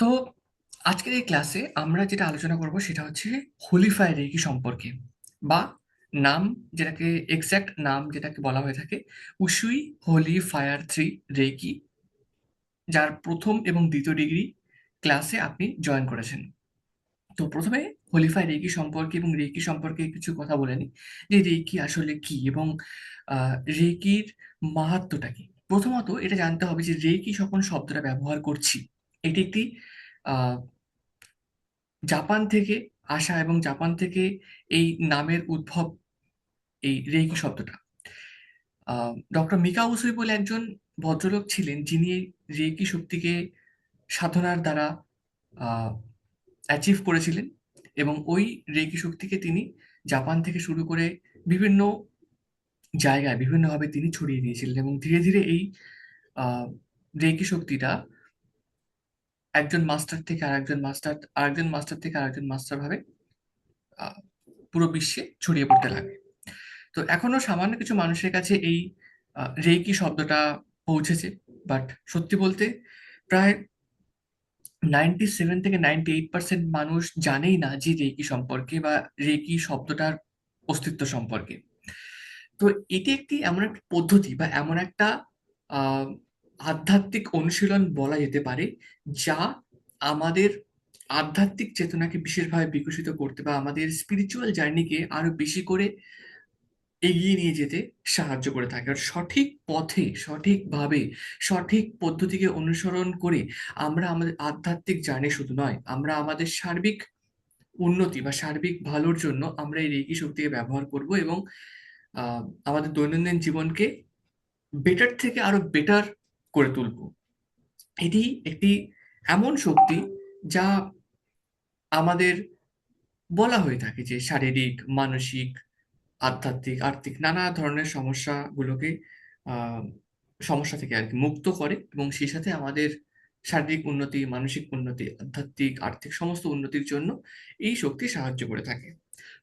তো আজকের এই ক্লাসে আমরা যেটা আলোচনা করব সেটা হচ্ছে হোলিফায়ার রেকি সম্পর্কে বা নাম যেটাকে এক্স্যাক্ট নাম যেটাকে বলা হয়ে থাকে Usui holy fire three reiki, যার প্রথম এবং দ্বিতীয় ডিগ্রি ক্লাসে আপনি জয়েন করেছেন। তো প্রথমে হোলিফাই রেকি সম্পর্কে এবং রেকি সম্পর্কে কিছু কথা বলে নিই যে রেকি আসলে কি এবং রেকির মাহাত্ম্যটা কি? প্রথমত এটা জানতে হবে যে রেকি যখন শব্দটা ব্যবহার করছি। এটি একটি জাপান থেকে আসা এবং জাপান থেকে এই নামের উদ্ভব এই রেকি শব্দটা। ডক্টর মিকা উসুই বলে একজন ভদ্রলোক ছিলেন যিনি রেকি শক্তিকে সাধনার দ্বারা অ্যাচিভ করেছিলেন এবং ওই রেকি শক্তিকে তিনি জাপান থেকে শুরু করে বিভিন্ন জায়গায় বিভিন্নভাবে তিনি ছড়িয়ে দিয়েছিলেন এবং ধীরে ধীরে এই রেকি শক্তিটা একজন মাস্টার থেকে আরেকজন মাস্টার আরেকজন মাস্টার থেকে আরেকজন মাস্টার ভাবে পুরো বিশ্বে ছড়িয়ে পড়তে লাগে। তো এখনও সামান্য কিছু মানুষের কাছে এই রেকি শব্দটা পৌঁছেছে বাট সত্যি বলতে প্রায় নাইনটি সেভেন থেকে নাইনটি এইট পার্সেন্ট মানুষ জানেই না যে রেকি সম্পর্কে বা রেকি শব্দটার অস্তিত্ব সম্পর্কে। তো এটি একটি এমন একটা পদ্ধতি বা এমন একটা আধ্যাত্মিক অনুশীলন বলা যেতে পারে, যা আমাদের আধ্যাত্মিক চেতনাকে বিশেষভাবে বিকশিত করতে বা আমাদের স্পিরিচুয়াল জার্নিকে আরও বেশি করে এগিয়ে নিয়ে যেতে সাহায্য করে থাকে। আর সঠিক পথে, সঠিকভাবে, সঠিক পদ্ধতিকে অনুসরণ করে আমরা আমাদের আধ্যাত্মিক জার্নি শুধু নয়, আমরা আমাদের সার্বিক উন্নতি বা সার্বিক ভালোর জন্য আমরা এই রেকি শক্তিকে ব্যবহার করব এবং আমাদের দৈনন্দিন জীবনকে বেটার থেকে আরও বেটার করে তুলব। এটি একটি এমন শক্তি যা আমাদের বলা হয়ে থাকে যে শারীরিক, মানসিক, আধ্যাত্মিক, আর্থিক নানা ধরনের সমস্যাগুলোকে সমস্যা থেকে আর কি মুক্ত করে এবং সেই সাথে আমাদের শারীরিক উন্নতি, মানসিক উন্নতি, আধ্যাত্মিক, আর্থিক সমস্ত উন্নতির জন্য এই শক্তি সাহায্য করে থাকে।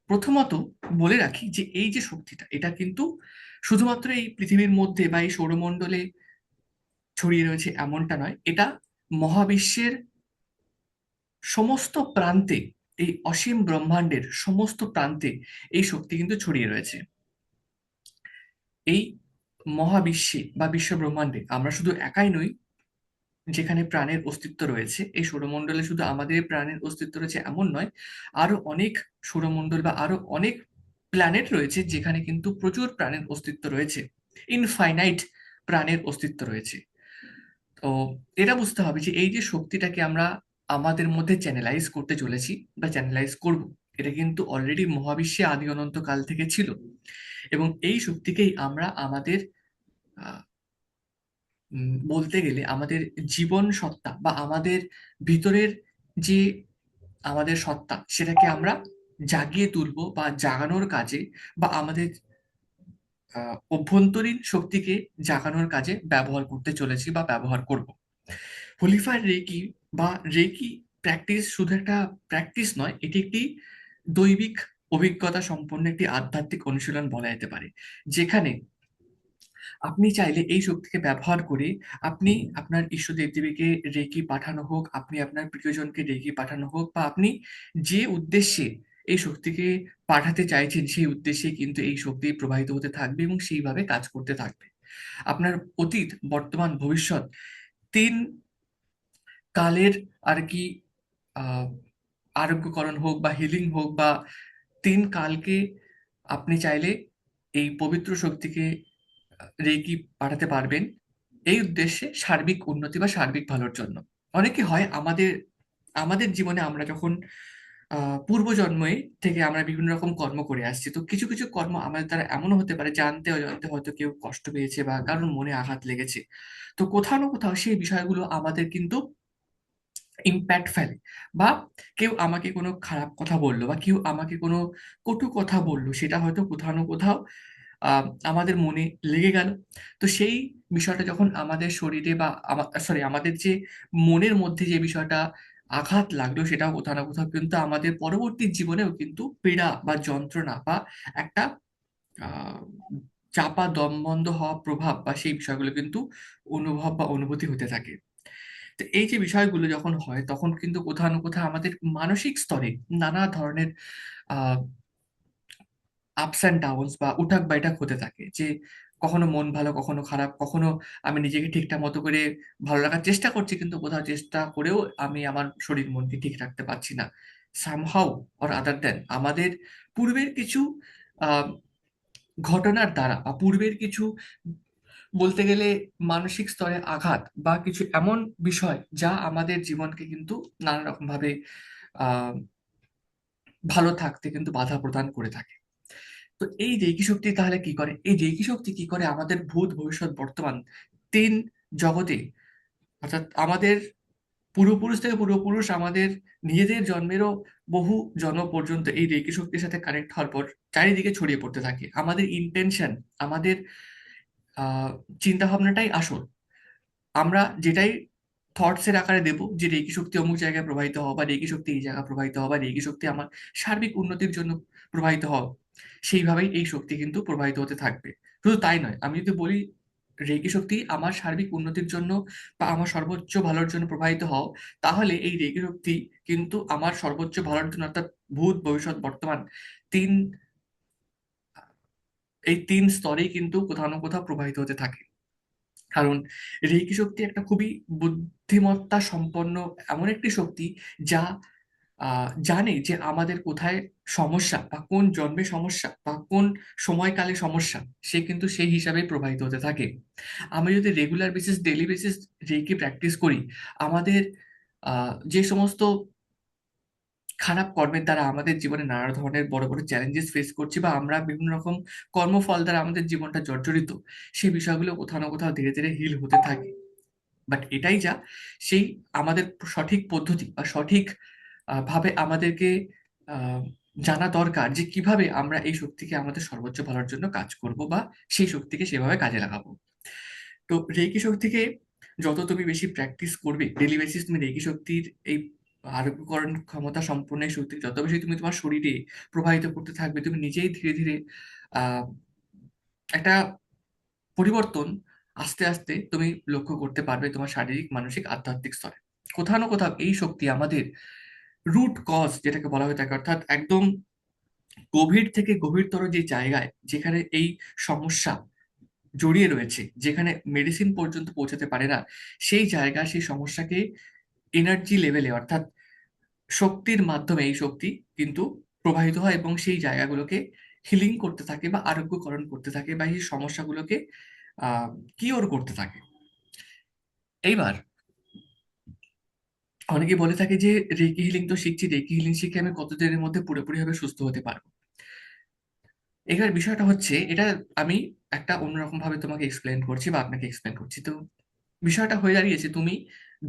প্রথমত বলে রাখি যে এই যে শক্তিটা, এটা কিন্তু শুধুমাত্র এই পৃথিবীর মধ্যে বা এই সৌরমণ্ডলে ছড়িয়ে রয়েছে এমনটা নয়। এটা মহাবিশ্বের সমস্ত প্রান্তে, এই অসীম ব্রহ্মাণ্ডের সমস্ত প্রান্তে এই শক্তি কিন্তু ছড়িয়ে রয়েছে। এই মহাবিশ্বে বা বিশ্ব ব্রহ্মাণ্ডে আমরা শুধু একাই নই, যেখানে প্রাণের অস্তিত্ব রয়েছে। এই সৌরমণ্ডলে শুধু আমাদের প্রাণের অস্তিত্ব রয়েছে এমন নয়, আরও অনেক সৌরমণ্ডল বা আরও অনেক প্ল্যানেট রয়েছে, যেখানে কিন্তু প্রচুর প্রাণের অস্তিত্ব রয়েছে। ইনফাইনাইট প্রাণের অস্তিত্ব রয়েছে। তো এটা বুঝতে হবে যে এই যে শক্তিটাকে আমরা আমাদের মধ্যে চ্যানেলাইজ করতে চলেছি বা চ্যানেলাইজ করব, এটা কিন্তু অলরেডি মহাবিশ্বে আদি অনন্ত কাল থেকে ছিল এবং এই শক্তিকেই আমরা আমাদের বলতে গেলে আমাদের জীবন সত্তা বা আমাদের ভিতরের যে আমাদের সত্তা সেটাকে আমরা জাগিয়ে তুলবো বা জাগানোর কাজে বা আমাদের অভ্যন্তরীণ শক্তিকে জাগানোর কাজে ব্যবহার করতে চলেছি বা ব্যবহার করব। হোলিফায়ার রেকি বা রেকি প্র্যাকটিস শুধু একটা প্র্যাকটিস নয়, এটি একটি দৈবিক অভিজ্ঞতা সম্পন্ন একটি আধ্যাত্মিক অনুশীলন বলা যেতে পারে, যেখানে আপনি চাইলে এই শক্তিকে ব্যবহার করে আপনি আপনার ইষ্ট দেবদেবীকে রেকি পাঠানো হোক, আপনি আপনার প্রিয়জনকে রেকি পাঠানো হোক বা আপনি যে উদ্দেশ্যে এই শক্তিকে পাঠাতে চাইছেন, সেই উদ্দেশ্যে কিন্তু এই শক্তি প্রবাহিত হতে থাকবে এবং সেইভাবে কাজ করতে থাকবে। আপনার অতীত, বর্তমান, ভবিষ্যৎ তিন কালের আর কি আরোগ্যকরণ হোক বা হিলিং হোক বা তিন কালকে আপনি চাইলে এই পবিত্র শক্তিকে রেকি পাঠাতে পারবেন। এই উদ্দেশ্যে সার্বিক উন্নতি বা সার্বিক ভালোর জন্য। অনেকে হয় আমাদের আমাদের জীবনে আমরা যখন পূর্বজন্মে থেকে আমরা বিভিন্ন রকম কর্ম করে আসছি। তো কিছু কিছু কর্ম আমাদের দ্বারা এমনও হতে পারে, জানতে অজান্তে হয়তো কেউ কষ্ট পেয়েছে বা কারোর মনে আঘাত লেগেছে। তো কোথাও না কোথাও সেই বিষয়গুলো আমাদের কিন্তু ইম্প্যাক্ট ফেলে বা কেউ আমাকে কোনো খারাপ কথা বলল বা কেউ আমাকে কোনো কটু কথা বলল, সেটা হয়তো কোথাও না কোথাও আমাদের মনে লেগে গেল। তো সেই বিষয়টা যখন আমাদের শরীরে বা সরি আমাদের যে মনের মধ্যে যে বিষয়টা আঘাত লাগল সেটাও কোথাও না কোথাও কিন্তু আমাদের পরবর্তী জীবনেও কিন্তু পীড়া বা যন্ত্রণা বা একটা চাপা, দমবন্ধ হওয়া প্রভাব বা সেই বিষয়গুলো কিন্তু অনুভব বা অনুভূতি হতে থাকে। তো এই যে বিষয়গুলো যখন হয়, তখন কিন্তু কোথাও না কোথাও আমাদের মানসিক স্তরে নানা ধরনের আহ আপস অ্যান্ড ডাউনস বা উঠাক বাইঠাক হতে থাকে যে কখনো মন ভালো, কখনো খারাপ, কখনো আমি নিজেকে ঠিকঠাক মতো করে ভালো রাখার চেষ্টা করছি কিন্তু কোথাও চেষ্টা করেও আমি আমার শরীর মনকে ঠিক রাখতে পারছি না। সামহাউ অর আদার দেন আমাদের পূর্বের কিছু ঘটনার দ্বারা বা পূর্বের কিছু বলতে গেলে মানসিক স্তরে আঘাত বা কিছু এমন বিষয় যা আমাদের জীবনকে কিন্তু নানা রকম ভাবে আহ, ভালো থাকতে কিন্তু বাধা প্রদান করে থাকে। তো এই রেকি শক্তি তাহলে কি করে? এই রেকি শক্তি কি করে আমাদের ভূত ভবিষ্যৎ বর্তমান তিন জগতে? অর্থাৎ আমাদের পূর্বপুরুষ থেকে পূর্বপুরুষ আমাদের নিজেদের জন্মেরও বহু জন্ম পর্যন্ত এই রেকি শক্তির সাথে কানেক্ট হওয়ার পর চারিদিকে ছড়িয়ে পড়তে থাকে। আমাদের ইন্টেনশন আমাদের চিন্তা ভাবনাটাই আসল। আমরা যেটাই থটসের আকারে দেব, যে রেকি শক্তি অমুক জায়গায় প্রবাহিত হওয়া বা রেকি শক্তি এই জায়গায় প্রবাহিত হওয়া বা রেকি শক্তি আমার সার্বিক উন্নতির জন্য প্রবাহিত হওয়া সেইভাবেই এই শক্তি কিন্তু প্রবাহিত হতে থাকবে। শুধু তাই নয়, আমি যদি বলি রেকি শক্তি আমার সার্বিক উন্নতির জন্য বা আমার সর্বোচ্চ ভালোর জন্য প্রবাহিত হও, তাহলে এই রেকি শক্তি কিন্তু আমার সর্বোচ্চ ভালোর জন্য অর্থাৎ ভূত ভবিষ্যৎ বর্তমান তিন, এই তিন স্তরেই কিন্তু কোথাও না কোথাও প্রবাহিত হতে থাকে। কারণ রেকি শক্তি একটা খুবই বুদ্ধিমত্তা সম্পন্ন এমন একটি শক্তি যা জানে যে আমাদের কোথায় সমস্যা বা কোন জন্মে সমস্যা বা কোন সময়কালে সমস্যা, সে কিন্তু সেই হিসাবে প্রবাহিত হতে থাকে। আমি যদি regular basis daily basis reiki practice করি, আমাদের যে সমস্ত খারাপ কর্মের দ্বারা আমাদের জীবনে নানা ধরনের বড় বড় চ্যালেঞ্জেস ফেস করছি বা আমরা বিভিন্ন রকম কর্মফল দ্বারা আমাদের জীবনটা জর্জরিত সেই বিষয়গুলো কোথাও না কোথাও ধীরে ধীরে হিল হতে থাকে। বাট এটাই যা, সেই আমাদের সঠিক পদ্ধতি বা সঠিক ভাবে আমাদেরকে জানা দরকার যে কীভাবে আমরা এই শক্তিকে আমাদের সর্বোচ্চ ভালোর জন্য কাজ করব বা সেই শক্তিকে সেভাবে কাজে লাগাবো। তো রেকি শক্তিকে যত তুমি বেশি প্র্যাকটিস করবে ডেলি বেসিস তুমি রেকি শক্তির এই আরোগ্যকরণ ক্ষমতা সম্পন্ন এই শক্তি যত বেশি তুমি তোমার শরীরে প্রবাহিত করতে থাকবে, তুমি নিজেই ধীরে ধীরে একটা পরিবর্তন আস্তে আস্তে তুমি লক্ষ্য করতে পারবে তোমার শারীরিক, মানসিক, আধ্যাত্মিক স্তরে। কোথাও না কোথাও এই শক্তি আমাদের রুট কজ যেটাকে বলা হয়ে থাকে, অর্থাৎ একদম গভীর থেকে গভীরতর যে জায়গায় যেখানে এই সমস্যা জড়িয়ে রয়েছে, যেখানে মেডিসিন পর্যন্ত পৌঁছাতে পারে না, সেই জায়গা, সেই সমস্যাকে এনার্জি লেভেলে অর্থাৎ শক্তির মাধ্যমে এই শক্তি কিন্তু প্রবাহিত হয় এবং সেই জায়গাগুলোকে হিলিং করতে থাকে বা আরোগ্যকরণ করতে থাকে বা এই সমস্যাগুলোকে কিওর করতে থাকে। এইবার অনেকে বলে থাকে যে রেকি হিলিং তো শিখছি রেকি হিলিং শিখে আমি কতদিনের মধ্যে পুরোপুরিভাবে সুস্থ হতে পারব? এবার বিষয়টা হচ্ছে এটা আমি একটা অন্যরকম ভাবে তোমাকে এক্সপ্লেন করছি বা আপনাকে এক্সপ্লেন করছি। তো বিষয়টা হয়ে দাঁড়িয়েছে তুমি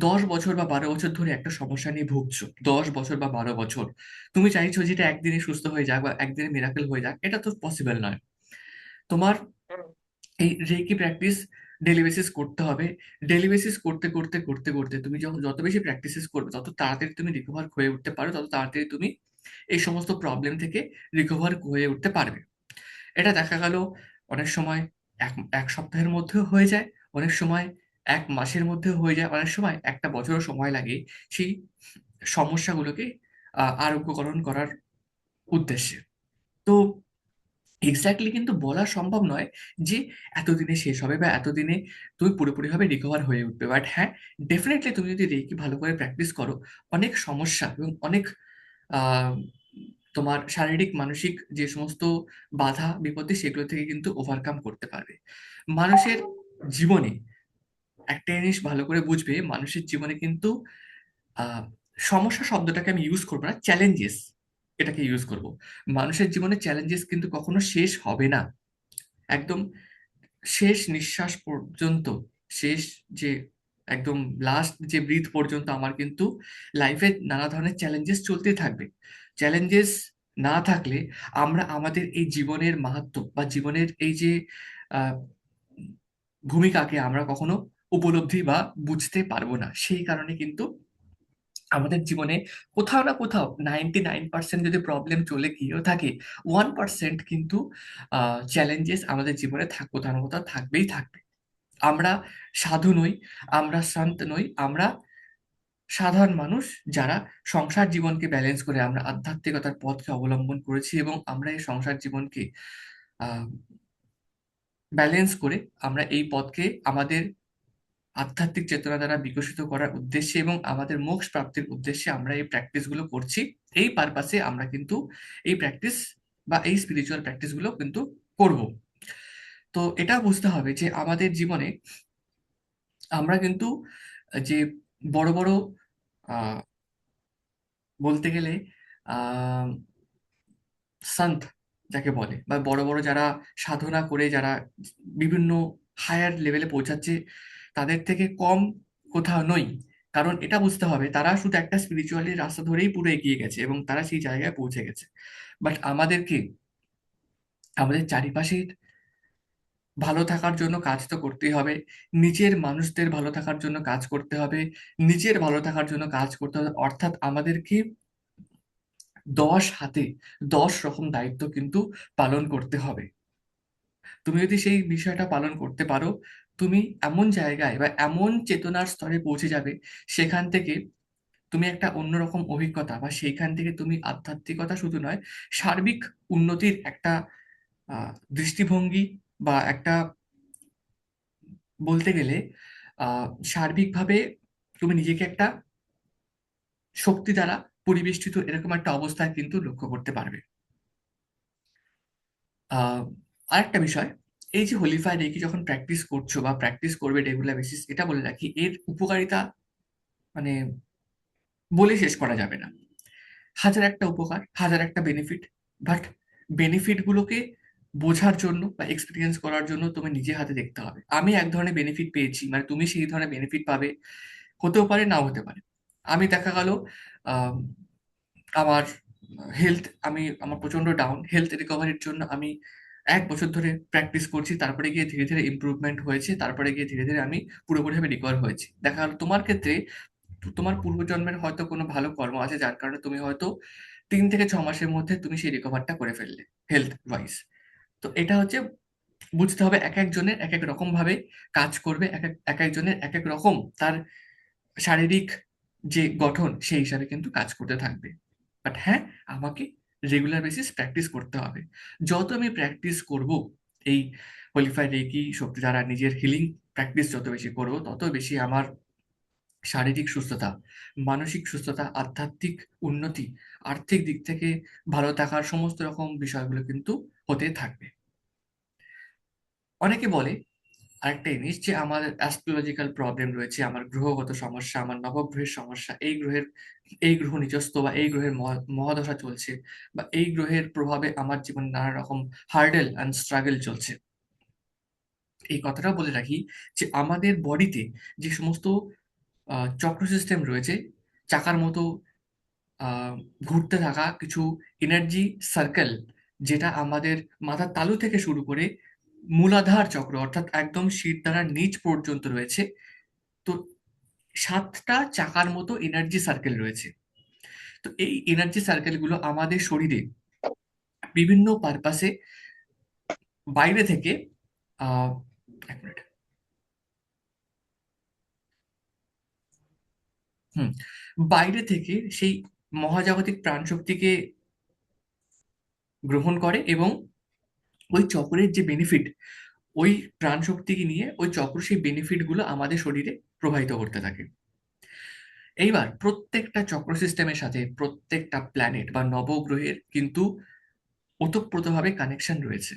দশ বছর বা বারো বছর ধরে একটা সমস্যা নিয়ে ভুগছো। দশ বছর বা বারো বছর। তুমি চাইছো যে এটা একদিনে সুস্থ হয়ে যাক বা একদিনে মিরাকেল হয়ে যাক এটা তো পসিবল নয়। তোমার এই রেকি প্র্যাকটিস ডেলি বেসিস করতে হবে। ডেলি বেসিস করতে করতে করতে করতে তুমি যখন যত বেশি প্র্যাকটিসেস করবে, তত তাড়াতাড়ি তুমি রিকভার হয়ে উঠতে পারো তত তাড়াতাড়ি তুমি এই সমস্ত প্রবলেম থেকে রিকভার হয়ে উঠতে পারবে। এটা দেখা গেল অনেক সময় এক এক সপ্তাহের মধ্যেও হয়ে যায়, অনেক সময় এক মাসের মধ্যে হয়ে যায়, অনেক সময় একটা বছরও সময় লাগে সেই সমস্যাগুলোকে আরোগ্যকরণ করার উদ্দেশ্যে। তো এক্স্যাক্টলি কিন্তু বলা সম্ভব নয় যে এতদিনে শেষ হবে বা এতদিনে তুমি পুরোপুরিভাবে রিকভার হয়ে উঠবে। বাট হ্যাঁ ডেফিনেটলি তুমি যদি রেকি ভালো করে প্র্যাকটিস করো, অনেক সমস্যা এবং অনেক তোমার শারীরিক, মানসিক যে সমস্ত বাধা, বিপত্তি সেগুলো থেকে কিন্তু ওভারকাম করতে পারবে। মানুষের জীবনে একটা জিনিস ভালো করে বুঝবে, মানুষের জীবনে কিন্তু সমস্যা শব্দটাকে আমি ইউজ করব না চ্যালেঞ্জেস এটাকে ইউজ করব। মানুষের জীবনে চ্যালেঞ্জেস কিন্তু কখনো শেষ হবে না। একদম শেষ নিঃশ্বাস পর্যন্ত, শেষ যে একদম লাস্ট যে ব্রিথ পর্যন্ত আমার কিন্তু লাইফে নানা ধরনের চ্যালেঞ্জেস চলতে থাকবে। চ্যালেঞ্জেস না থাকলে আমরা আমাদের এই জীবনের মাহাত্ম বা জীবনের এই যে ভূমিকাকে আমরা কখনো উপলব্ধি বা বুঝতে পারব না। সেই কারণে কিন্তু আমাদের জীবনে কোথাও না কোথাও নাইনটি নাইন পার্সেন্ট যদি প্রবলেম চলে গিয়েও থাকে ওয়ান পার্সেন্ট কিন্তু চ্যালেঞ্জেস আমাদের জীবনে থাক কোথাও না কোথাও থাকবেই থাকবে। আমরা সাধু নই, আমরা সন্ত নই, আমরা সাধারণ মানুষ যারা সংসার জীবনকে ব্যালেন্স করে আমরা আধ্যাত্মিকতার পথকে অবলম্বন করেছি এবং আমরা এই সংসার জীবনকে ব্যালেন্স করে আমরা এই পথকে আমাদের আধ্যাত্মিক চেতনা দ্বারা বিকশিত করার উদ্দেশ্যে এবং আমাদের মোক্ষ প্রাপ্তির উদ্দেশ্যে আমরা এই প্র্যাকটিসগুলো করছি। এই পারপাসে আমরা কিন্তু এই প্র্যাকটিস বা এই স্পিরিচুয়াল প্র্যাকটিসগুলো কিন্তু করব। তো এটা বুঝতে হবে যে আমাদের জীবনে আমরা কিন্তু যে বড় বড় বলতে গেলে সন্ত যাকে বলে বা বড় বড় যারা সাধনা করে, যারা বিভিন্ন হায়ার লেভেলে পৌঁছাচ্ছে তাদের থেকে কম কোথাও নই। কারণ এটা বুঝতে হবে, তারা শুধু একটা স্পিরিচুয়ালি রাস্তা ধরেই পুরো এগিয়ে গেছে এবং তারা সেই জায়গায় পৌঁছে গেছে। বাট আমাদেরকে, আমাদের চারিপাশের ভালো থাকার জন্য কাজ তো করতেই হবে, নিজের মানুষদের ভালো থাকার জন্য কাজ করতে হবে, নিজের ভালো থাকার জন্য কাজ করতে হবে। অর্থাৎ আমাদেরকে দশ হাতে দশ রকম দায়িত্ব কিন্তু পালন করতে হবে। তুমি যদি সেই বিষয়টা পালন করতে পারো তুমি এমন জায়গায় বা এমন চেতনার স্তরে পৌঁছে যাবে, সেখান থেকে তুমি একটা অন্যরকম অভিজ্ঞতা বা সেইখান থেকে তুমি আধ্যাত্মিকতা শুধু নয়, সার্বিক উন্নতির একটা দৃষ্টিভঙ্গি বা একটা বলতে গেলে সার্বিকভাবে তুমি নিজেকে একটা শক্তি দ্বারা পরিবেষ্টিত এরকম একটা অবস্থায় কিন্তু লক্ষ্য করতে পারবে। আরেকটা বিষয় এই যে হোলিফাই রেকি যখন প্র্যাকটিস করছ বা প্র্যাকটিস করবে রেগুলার বেসিস এটা বলে রাখি এর উপকারিতা মানে বলে শেষ করা যাবে না। হাজার একটা উপকার হাজার একটা বেনিফিট বাট বেনিফিট গুলোকে বোঝার জন্য বা এক্সপিরিয়েন্স করার জন্য তুমি নিজে হাতে দেখতে হবে। আমি এক ধরনের বেনিফিট পেয়েছি মানে তুমি সেই ধরনের বেনিফিট পাবে হতেও পারে নাও হতে পারে। আমি দেখা গেল আম, আমার হেলথ আমি আমার প্রচণ্ড ডাউন হেলথ রিকভারির জন্য আমি এক বছর ধরে প্র্যাকটিস করছি, তারপরে গিয়ে ধীরে ধীরে ইম্প্রুভমেন্ট হয়েছে, তারপরে গিয়ে ধীরে ধীরে আমি পুরোপুরিভাবে রিকভার হয়েছি। দেখা গেল তোমার ক্ষেত্রে, তোমার পূর্বজন্মের হয়তো কোনো ভালো কর্ম আছে, যার কারণে তুমি হয়তো তিন থেকে ছ মাসের মধ্যে তুমি সেই রিকভারটা করে ফেললে হেলথ ওয়াইজ তো এটা হচ্ছে বুঝতে হবে এক একজনের এক এক রকম ভাবে কাজ করবে, এক এক এক একজনের এক এক রকম তার শারীরিক যে গঠন সেই হিসাবে কিন্তু কাজ করতে থাকবে। বাট হ্যাঁ আমাকে রেগুলার বেসিস প্র্যাকটিস করতে হবে। যত আমি প্র্যাকটিস করব, এই হোলিফাই রেকি শক্তি দ্বারা নিজের হিলিং প্র্যাকটিস যত বেশি করব, তত বেশি আমার শারীরিক সুস্থতা, মানসিক সুস্থতা, আধ্যাত্মিক উন্নতি, আর্থিক দিক থেকে ভালো থাকার সমস্ত রকম বিষয়গুলো কিন্তু হতে থাকবে। অনেকে বলে আরেকটা জিনিস যে আমার অ্যাস্ট্রোলজিক্যাল প্রবলেম রয়েছে, আমার গ্রহগত সমস্যা, আমার নবগ্রহের সমস্যা, এই গ্রহের, এই গ্রহ নিজস্ব বা এই গ্রহের মহা- মহাদশা চলছে বা এই গ্রহের প্রভাবে আমার জীবনে নানা রকম হার্ডেল অ্যান্ড স্ট্রাগল চলছে। এই কথাটাও বলে রাখি যে আমাদের বডিতে যে সমস্ত চক্র সিস্টেম রয়েছে, চাকার মতো ঘুরতে থাকা কিছু এনার্জি সার্কেল যেটা আমাদের মাথার তালু থেকে শুরু করে মূলাধার চক্র, অর্থাৎ একদম শির দ্বারা নিচ পর্যন্ত রয়েছে, তো সাতটা চাকার মতো এনার্জি সার্কেল রয়েছে। তো এই এনার্জি সার্কেলগুলো আমাদের শরীরে বিভিন্ন পারপাসে বাইরে থেকে এক মিনিট হুম, বাইরে থেকে সেই মহাজাগতিক প্রাণশক্তিকে গ্রহণ করে এবং ওই চক্রের যে বেনিফিট ওই প্রাণশক্তিকে নিয়ে ওই চক্র সেই বেনিফিটগুলো আমাদের শরীরে প্রবাহিত করতে থাকে। এইবার প্রত্যেকটা চক্র সিস্টেমের সাথে প্রত্যেকটা প্ল্যানেট বা নবগ্রহের কিন্তু ওতপ্রোতভাবে কানেকশন রয়েছে।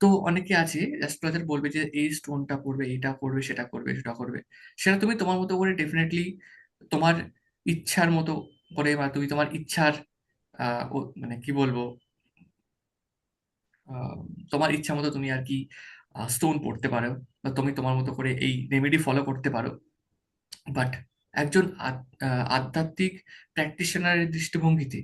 তো অনেকে আছে অ্যাস্ট্রোলজার বলবে যে, এই স্টোনটা করবে এটা করবে সেটা করবে সেটা করবে। সেটা তুমি তোমার মতো করে ডেফিনেটলি তোমার ইচ্ছার মতো করে বা তুমি তোমার ইচ্ছার মানে কি বলব তোমার ইচ্ছা মতো তুমি আর কি স্টোন পড়তে পারো বা তুমি তোমার মতো করে এই রেমেডি ফলো করতে পারো। বাট একজন আধ্যাত্মিক প্র্যাকটিশনারের দৃষ্টিভঙ্গিতে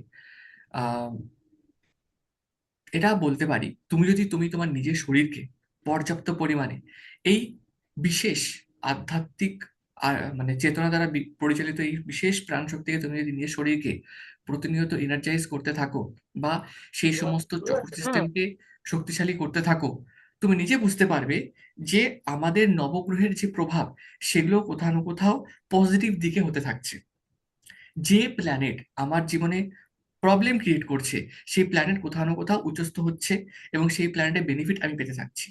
এটা বলতে পারি তুমি যদি তুমি তোমার নিজের শরীরকে পর্যাপ্ত পরিমাণে এই বিশেষ আধ্যাত্মিক আহ, মানে চেতনা দ্বারা পরিচালিত এই বিশেষ প্রাণ শক্তিকে তুমি যদি নিজের শরীরকে প্রতিনিয়ত এনার্জাইজ করতে থাকো বা সেই সমস্ত চক্র সিস্টেমকে শক্তিশালী করতে থাকো। তুমি নিজে বুঝতে পারবে যে আমাদের নবগ্রহের যে প্রভাব সেগুলো কোথাও না কোথাও পজিটিভ দিকে হতে থাকছে। যে প্ল্যানেট আমার জীবনে প্রবলেম ক্রিয়েট করছে সেই প্ল্যানেট কোথাও না কোথাও উচ্চস্থ হচ্ছে এবং সেই প্ল্যানেটের বেনিফিট আমি পেতে থাকছি।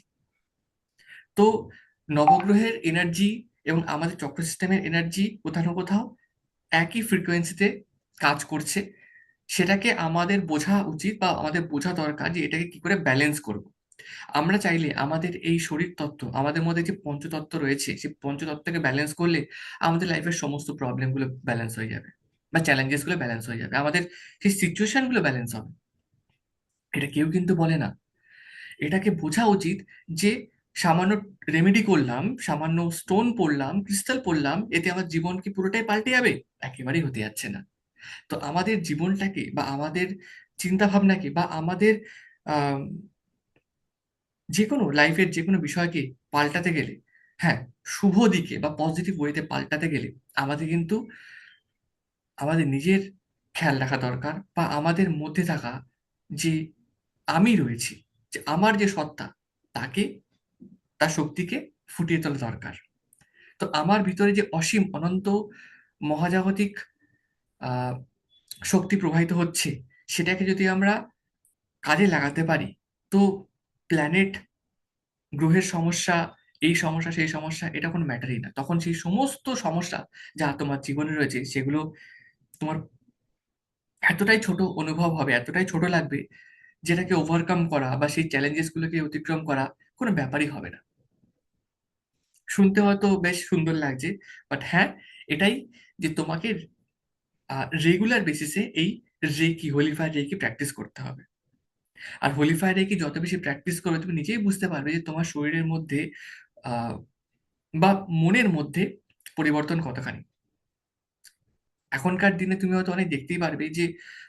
তো নবগ্রহের এনার্জি এবং আমাদের চক্র সিস্টেমের এনার্জি কোথাও না কোথাও একই ফ্রিকোয়েন্সিতে কাজ করছে, সেটাকে আমাদের বোঝা উচিত বা আমাদের বোঝা দরকার যে এটাকে কি করে ব্যালেন্স করব। আমরা চাইলে আমাদের এই শরীর তত্ত্ব, আমাদের মধ্যে যে পঞ্চতত্ত্ব রয়েছে, সেই পঞ্চতত্ত্বকে ব্যালেন্স করলে আমাদের লাইফের সমস্ত প্রবলেমগুলো ব্যালেন্স হয়ে যাবে বা চ্যালেঞ্জেসগুলো ব্যালেন্স হয়ে যাবে। আমাদের সেই সিচুয়েশনগুলো ব্যালেন্স হবে। এটা কেউ কিন্তু বলে না। এটাকে বোঝা উচিত যে সামান্য রেমেডি করলাম, সামান্য স্টোন পড়লাম ক্রিস্টাল পড়লাম, এতে আমার জীবন কি পুরোটাই পাল্টে যাবে? একেবারেই হতে যাচ্ছে না। তো আমাদের জীবনটাকে বা আমাদের চিন্তা ভাবনাকে বা আমাদের যে কোনো লাইফের যে কোনো বিষয়কে পাল্টাতে গেলে হ্যাঁ শুভ দিকে বা পজিটিভ ওয়েতে পাল্টাতে গেলে আমাদের কিন্তু, আমাদের নিজের খেয়াল রাখা দরকার বা আমাদের মধ্যে থাকা যে আমি রয়েছি, যে আমার যে সত্তা, তাকে, তার শক্তিকে ফুটিয়ে তোলা দরকার। তো আমার ভিতরে যে অসীম, অনন্ত, মহাজাগতিক শক্তি প্রবাহিত হচ্ছে, সেটাকে যদি আমরা কাজে লাগাতে পারি, তো প্ল্যানেট গ্রহের সমস্যা, এই সমস্যা, সেই সমস্যা, এটা কোনো ম্যাটারই না। তখন সেই সমস্ত সমস্যা যা তোমার জীবনে রয়েছে, সেগুলো তোমার এতটাই ছোট অনুভব হবে, এতটাই ছোট লাগবে, যেটাকে ওভারকাম করা বা সেই চ্যালেঞ্জেস গুলোকে অতিক্রম করা কোনো ব্যাপারই হবে না। শুনতে হয়তো বেশ সুন্দর লাগছে বাট হ্যাঁ এটাই যে তোমাকে রেগুলার বেসিসে এই রেকি হোলিফায়ার রেকি প্র্যাকটিস করতে হবে। আর হোলিফায়ার রেকি যত বেশি প্র্যাকটিস করবে, তুমি নিজেই বুঝতে পারবে যে তোমার শরীরের মধ্যে বা মনের মধ্যে পরিবর্তন কতখানি। এখনকার দিনে তুমি হয়তো অনেক দেখতেই পারবে যে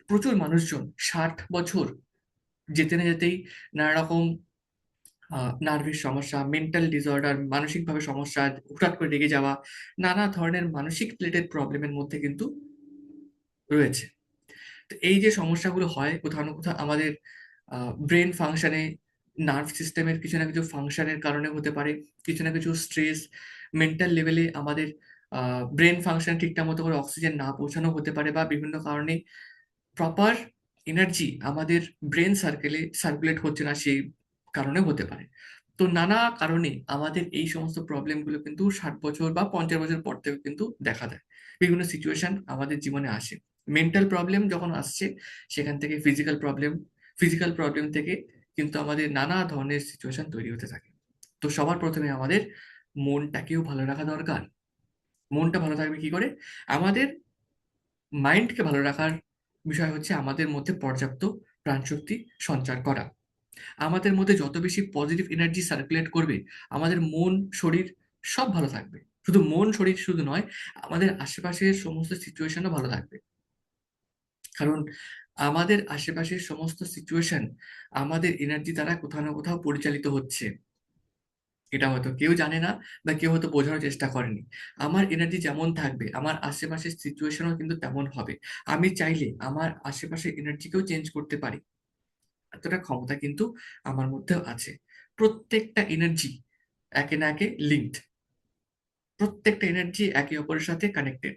প্রচুর মানুষজন ষাট বছর যেতে না যেতেই নানা রকম নার্ভের সমস্যা মেন্টাল ডিসঅর্ডার মানসিকভাবে সমস্যা, হঠাৎ করে রেগে যাওয়া, নানা ধরনের মানসিক রিলেটেড প্রবলেমের মধ্যে কিন্তু রয়েছে। তো এই যে সমস্যাগুলো হয়, কোথাও না কোথাও আমাদের ব্রেন ফাংশনে নার্ভ সিস্টেমের কিছু না কিছু ফাংশনের কারণে হতে পারে, কিছু না কিছু স্ট্রেস মেন্টাল লেভেলে আমাদের ব্রেন ফাংশন ঠিকঠাক মতো করে অক্সিজেন না পৌঁছানো হতে পারে বা বিভিন্ন কারণে প্রপার এনার্জি আমাদের ব্রেন সার্কেলে সার্কুলেট হচ্ছে না সেই কারণে হতে পারে। তো নানা কারণে আমাদের এই সমস্ত প্রবলেমগুলো কিন্তু ষাট বছর বা পঞ্চাশ বছর পর থেকে কিন্তু দেখা দেয়। বিভিন্ন সিচুয়েশন আমাদের জীবনে আসে। মেন্টাল প্রবলেম যখন আসছে, সেখান থেকে ফিজিক্যাল প্রবলেম ফিজিক্যাল প্রবলেম থেকে কিন্তু আমাদের নানা ধরনের সিচুয়েশন তৈরি হতে থাকে। তো সবার প্রথমে আমাদের মনটাকেও ভালো রাখা দরকার। মনটা ভালো থাকবে কি করে? আমাদের মাইন্ডকে ভালো রাখার বিষয় হচ্ছে আমাদের মধ্যে পর্যাপ্ত প্রাণশক্তি সঞ্চার করা। আমাদের মধ্যে যত বেশি পজিটিভ এনার্জি সার্কুলেট করবে, আমাদের মন, শরীর সব ভালো থাকবে। শুধু মন, শরীর শুধু নয়, আমাদের আশেপাশের সমস্ত সিচুয়েশনও ভালো থাকবে। কারণ আমাদের আশেপাশের সমস্ত সিচুয়েশন আমাদের এনার্জি দ্বারা কোথাও না কোথাও পরিচালিত হচ্ছে। এটা হয়তো কেউ জানে না বা কেউ হয়তো বোঝানোর চেষ্টা করেনি। আমার এনার্জি যেমন থাকবে, আমার আশেপাশের সিচুয়েশনও কিন্তু তেমন হবে। আমি চাইলে আমার আশেপাশের এনার্জিকেও চেঞ্জ করতে পারি। এতটা ক্ষমতা কিন্তু আমার মধ্যেও আছে। প্রত্যেকটা এনার্জি একে না একে লিঙ্কড প্রত্যেকটা এনার্জি একে অপরের সাথে কানেক্টেড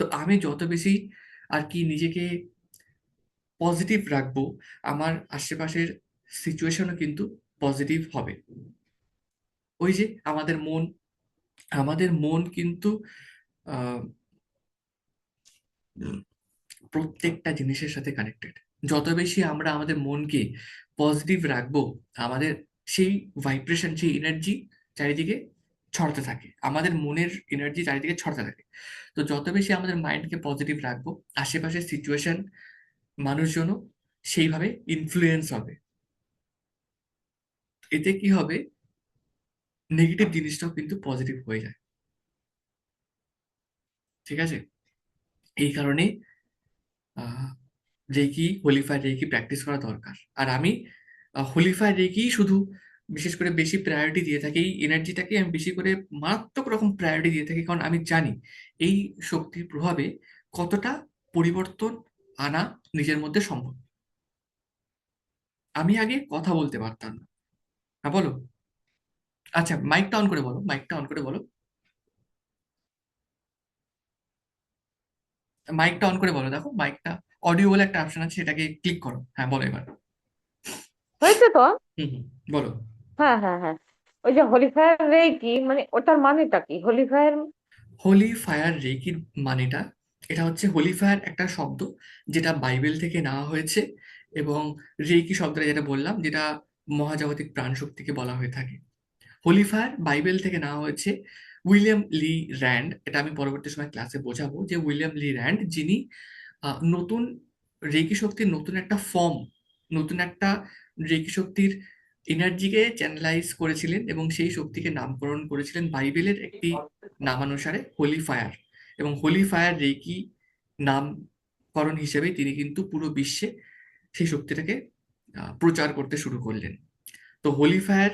তো আমি যত বেশি আর কি নিজেকে পজিটিভ রাখব, আমার আশেপাশের সিচুয়েশনও কিন্তু পজিটিভ হবে। ওই যে আমাদের মন আমাদের মন কিন্তু প্রত্যেকটা জিনিসের সাথে কানেক্টেড যত বেশি আমরা আমাদের মনকে পজিটিভ রাখব, আমাদের সেই ভাইব্রেশন সেই এনার্জি চারিদিকে ছড়াতে থাকে। আমাদের মনের এনার্জি চারিদিকে ছড়াতে থাকে। তো যত বেশি আমাদের মাইন্ডকে পজিটিভ রাখব, আশেপাশের সিচুয়েশন মানুষজনও সেইভাবে ইনফ্লুয়েন্স হবে। এতে কি হবে? নেগেটিভ জিনিসটাও কিন্তু পজিটিভ হয়ে যায়। ঠিক আছে? এই কারণে রেকি হোলিফায়ার রেকি প্র্যাকটিস করা দরকার। আর আমি হোলিফায়ার রেকি শুধু বিশেষ করে বেশি প্রায়োরিটি দিয়ে থাকি। এই এনার্জিটাকে আমি বেশি করে মারাত্মক রকম প্রায়োরিটি দিয়ে থাকি কারণ আমি জানি এই শক্তির প্রভাবে কতটা পরিবর্তন আনা নিজের মধ্যে সম্ভব। আমি আগে কথা বলতে পারতাম না। হ্যাঁ বলো। আচ্ছা মাইকটা অন করে বলো মাইকটা অন করে বলো। মাইকটা অন করে বলো দেখো মাইকটা অডিও বলে একটা অপশন আছে সেটাকে ক্লিক করো। হ্যাঁ বলো এবার। হয়েছে তো? হুম হুম বলো। হ্যাঁ হ্যাঁ হ্যাঁ। ওই যে হোলিফায়ার রেকি মানে ওটার মানেটা কি? হোলি ফায়ার রেকির মানেটা এটা হচ্ছে হোলি ফায়ার একটা শব্দ যেটা বাইবেল থেকে নেওয়া হয়েছে এবং রেকি শব্দটা যেটা বললাম যেটা মহাজাগতিক প্রাণশক্তিকে বলা হয়ে থাকে। হোলি ফায়ার বাইবেল থেকে নেওয়া হয়েছে উইলিয়াম লি র্যান্ড এটা আমি পরবর্তী সময় ক্লাসে বোঝাবো যে উইলিয়াম লি র্যান্ড যিনি আহ, নতুন রেকি শক্তির নতুন একটা ফর্ম নতুন একটা রেকি শক্তির এনার্জিকে চ্যানেলাইজ করেছিলেন এবং সেই শক্তিকে নামকরণ করেছিলেন বাইবেলের একটি নামানুসারে হোলি ফায়ার এবং হোলি ফায়ার রেকি নামকরণ হিসেবে তিনি কিন্তু পুরো বিশ্বে সেই শক্তিটাকে প্রচার করতে শুরু করলেন। তো হোলি ফায়ার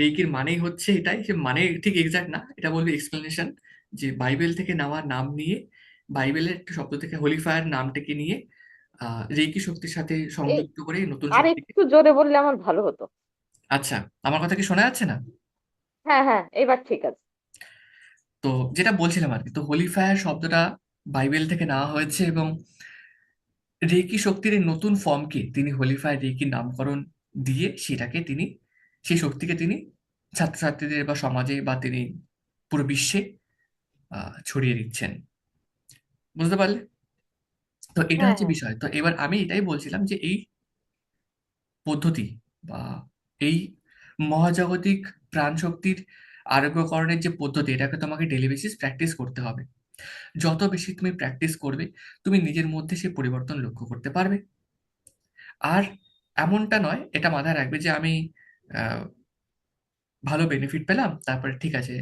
রেকির মানেই হচ্ছে এটাই, সে মানে ঠিক এক্সাক্ট না, এটা বলবে এক্সপ্লেনেশন যে বাইবেল থেকে নেওয়া নাম নিয়ে বাইবেলের একটা শব্দ থেকে হোলি ফায়ার নামটাকে নিয়ে আহ রেকি শক্তির সাথে সংযুক্ত করে নতুন আর শক্তিকে একটু জোরে বললে আমার ভালো হতো। আচ্ছা আমার কথা কি শোনা যাচ্ছে না? হ্যাঁ হ্যাঁ এবার ঠিক আছে। তো যেটা বলছিলাম আর কি তো হোলি ফায়ার শব্দটা বাইবেল থেকে নেওয়া হয়েছে এবং রেকি শক্তির এই নতুন ফর্মকে তিনি হোলি ফায়ার রেকি নামকরণ দিয়ে সেটাকে তিনি সেই শক্তিকে তিনি ছাত্রছাত্রীদের বা সমাজে বা তিনি পুরো বিশ্বে আহ, ছড়িয়ে দিচ্ছেন। বুঝতে পারলে? তো এটা হ্যাঁ হচ্ছে হ্যাঁ। বিষয়। তো এবার আমি এটাই বলছিলাম যে এই পদ্ধতি বা এই মহাজাগতিক প্রাণশক্তির আরোগ্যকরণের যে পদ্ধতি এটাকে তোমাকে ডেলি বেসিস প্র্যাকটিস করতে হবে। যত বেশি তুমি প্র্যাকটিস করবে তুমি নিজের মধ্যে সেই পরিবর্তন লক্ষ্য করতে পারবে। আর এমনটা নয় এটা মাথায় রাখবে যে আমি আহ, ভালো বেনিফিট পেলাম তারপরে ঠিক আছে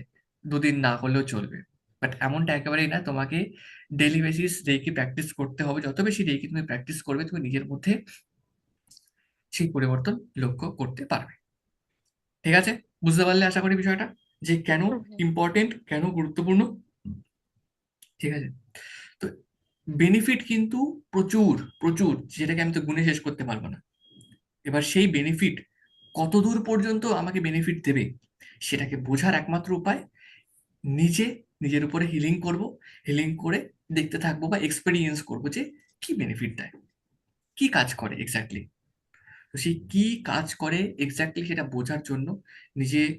দুদিন না করলেও চলবে। বাট এমনটা একেবারেই না। তোমাকে ডেলি বেসিস রেকি প্র্যাকটিস করতে হবে। যত বেশি রেকি তুমি প্র্যাকটিস করবে তুমি নিজের মধ্যে সেই পরিবর্তন লক্ষ্য করতে পারবে। ঠিক আছে? বুঝতে পারলে আশা করি বিষয়টা? যে কেন। ইম্পর্টেন্ট কেন গুরুত্বপূর্ণ? ঠিক আছে? তো বেনিফিট কিন্তু প্রচুর প্রচুর। যেটাকে আমি তো গুণে শেষ করতে পারব না। এবার সেই বেনিফিট কত দূর পর্যন্ত আমাকে বেনিফিট দেবে সেটাকে বোঝার একমাত্র উপায় নিজে নিজের উপরে হিলিং করব হিলিং করে দেখতে থাকব বা এক্সপেরিয়েন্স করব যে কি বেনিফিট দেয় কি কাজ করে এক্স্যাক্টলি তো সেই কি কাজ করে এক্স্যাক্টলি সেটা বোঝার জন্য নিজে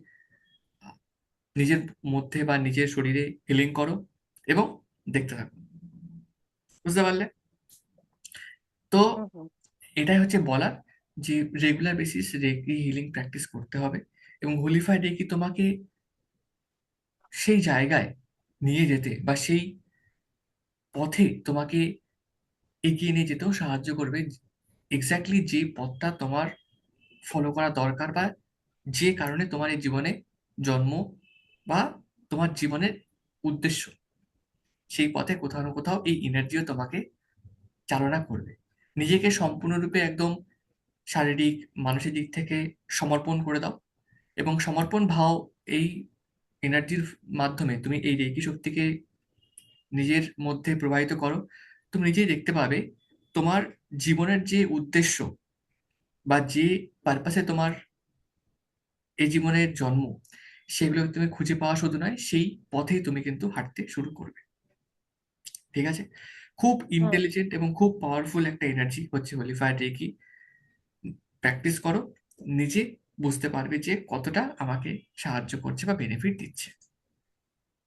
নিজের মধ্যে বা নিজের শরীরে হিলিং করো এবং দেখতে থাকো। বুঝতে পারলে? তো। এটাই হচ্ছে বলার যে regular basis reiki healing practice করতে হবে এবং হোলিফাই রেকি তোমাকে সেই জায়গায় নিয়ে যেতে বা সেই পথে তোমাকে এগিয়ে নিয়ে যেতেও সাহায্য করবে। এক্স্যাক্টলি যে পথটা তোমার ফলো করা দরকার বা যে কারণে তোমার এই জীবনে জন্ম বা তোমার জীবনের উদ্দেশ্য, সেই পথে কোথাও না কোথাও এই এনার্জিও তোমাকে চালনা করবে। নিজেকে সম্পূর্ণরূপে একদম শারীরিক, মানসিক দিক থেকে সমর্পণ করে দাও এবং সমর্পণ ভাব এই এনার্জির মাধ্যমে তুমি এই রেকি শক্তিকে নিজের মধ্যে প্রবাহিত করো তুমি নিজেই দেখতে পাবে তোমার জীবনের যে উদ্দেশ্য বা যে পারপাসে তোমার এই জীবনের জন্ম সেগুলো তুমি খুঁজে পাওয়া শুধু নয় সেই পথেই তুমি কিন্তু হাঁটতে শুরু করবে। ঠিক আছে? খুব ইন্টেলিজেন্ট এবং খুব পাওয়ারফুল একটা এনার্জি হচ্ছে হোলিফায়ার রেকি প্র্যাকটিস করো নিজে বুঝতে পারবে যে কতটা আমাকে সাহায্য করছে বা বেনিফিট দিচ্ছে।